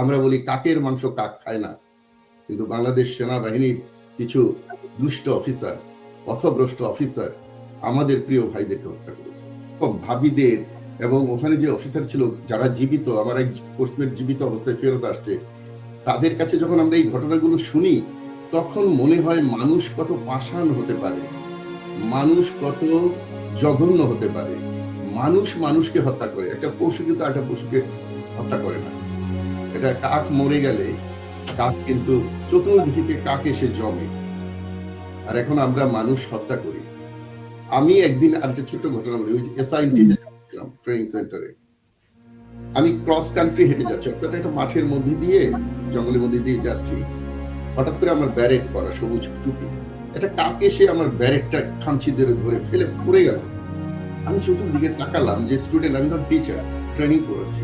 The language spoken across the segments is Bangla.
আমরা বলি কাকের মাংস কাক খায় না। কিন্তু বাংলাদেশ সেনাবাহিনীর কিছু দুষ্ট অফিসার, পথভ্রষ্ট অফিসার আমাদের প্রিয় ভাইদেরকে হত্যা করেছে। ভাবিদের এবং ওখানে যে অফিসার ছিল যারা জীবিত, আমার এক কোর্সমেট জীবিত অবস্থায় ফেরত আসছে, তাদের কাছে যখন আমরা এই ঘটনাগুলো শুনি, তখন মনে হয় মানুষ কত পাষাণ হতে পারে, মানুষ কত জঘন্য হতে পারে, মানুষ মানুষকে হত্যা করে, একটা পশু কিন্তু একটা পশুকে হত্যা করে না। এটা কাক মরে গেলে, কাক কিন্তু চতুর্দিকে কাক এসে জমে। আর এখন আমরা মানুষ হত্যা করি। আমি একদিন আর একটা ছোট্ট ঘটনা বলি, ওই এসআইনটি যাচ্ছিলাম ট্রেনিং সেন্টারে আমি ক্রস কান্ট্রি হেঁটে যাচ্ছি, অর্থাৎ একটা মাঠের মধ্যে দিয়ে, জঙ্গলের মধ্যে দিয়ে যাচ্ছি। হঠাৎ করে আমার ব্যারেট পরা সবুজ টুপি। এটা কাক এসে আমার ব্যারেটটা খামচি ধরে ধরে ফেলে পড়ে গেল। আমি চতুর্দিকে তাকালাম যে স্টুডেন্ট আমি তো টিচার ট্রেনিং করেছি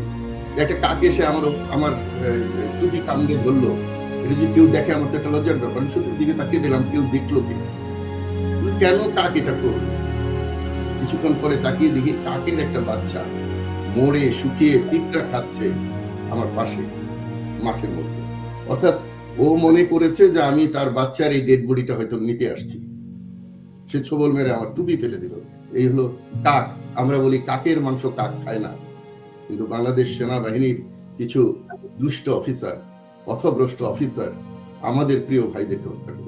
একটা কাক এসে আমার আমার টুপি কামড়ে ধরলো। এটা যদি কেউ দেখে, আমার তো একটা লজ্জার ব্যাপার। আমি চতুর্দিকে তাকিয়ে দিলাম, কেউ দেখল কিনা। কেন কাক এটা করল? কিছুক্ষণ পরে তাকিয়ে দেখি কাকের একটা বাচ্চা মরে শুকিয়ে পিঁপড়া খাচ্ছে আমার পাশে, মাঠের মধ্যে। অর্থাৎ ও মনে করেছে যে আমি তার বাচ্চার এই ডেড বডিটা হয়তো নিতে আসছি। সে ছবল মেরে আমার টুপি ফেলে দিল। এই হলো কাক। আমরা বলি, কাকের মাংস কাক খায় না। কিন্তু বাংলাদেশ সেনাবাহিনীর কিছু দুষ্ট অফিসার পথভ্রষ্ট অফিসার আমাদের প্রিয় ভাইদেরকে হত্যা করে